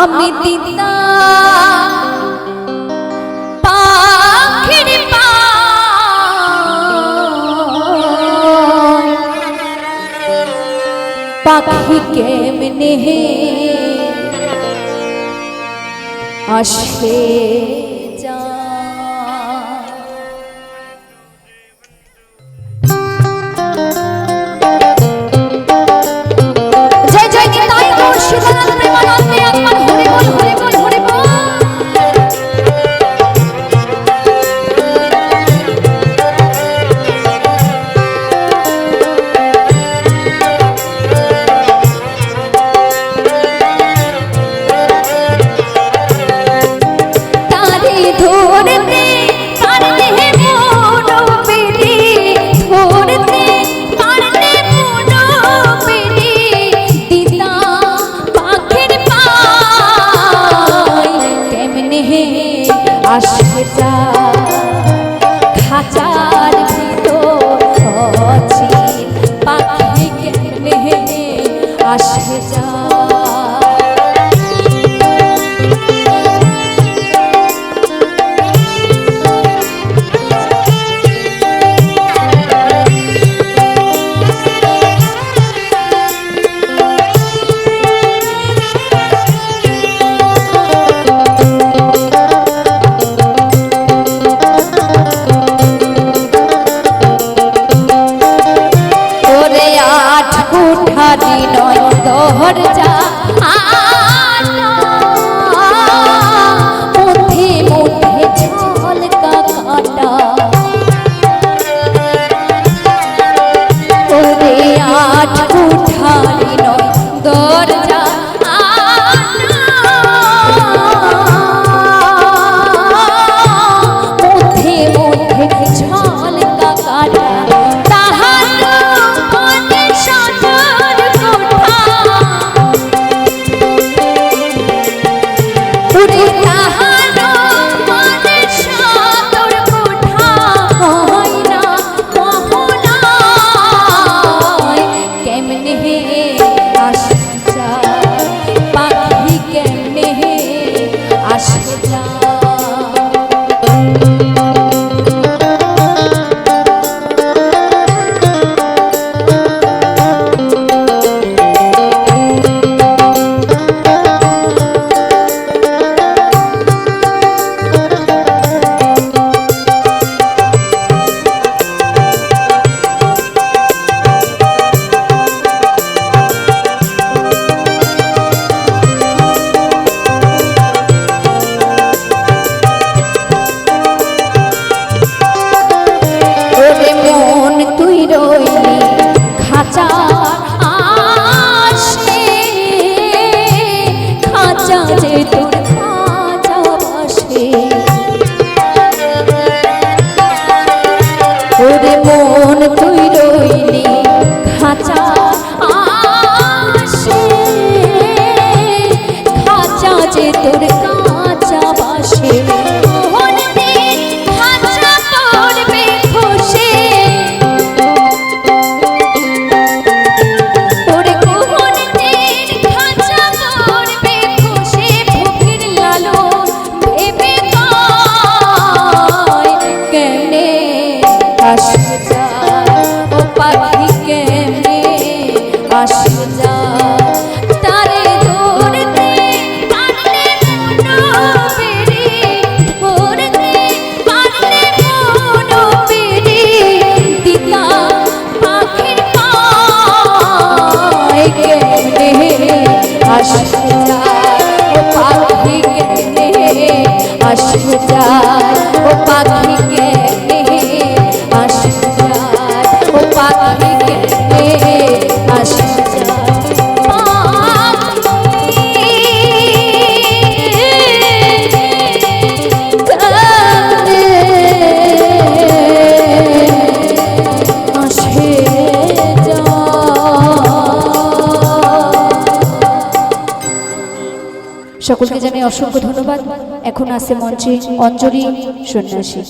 আমি দিদা পাখির পাখি কেমনে আসে আশটা খাঁচার ভিতর পাখি কেমনে আশটা শহর যা মধ্যে মধ্যে ছলকা কাটা। ওরে আট বাজে তোর কাঁচা বাসে সকলকে জানাই অসংখ্য ধন্যবাদ। এখন আছে মঞ্চে অঞ্জলি সন্ন্যাসী।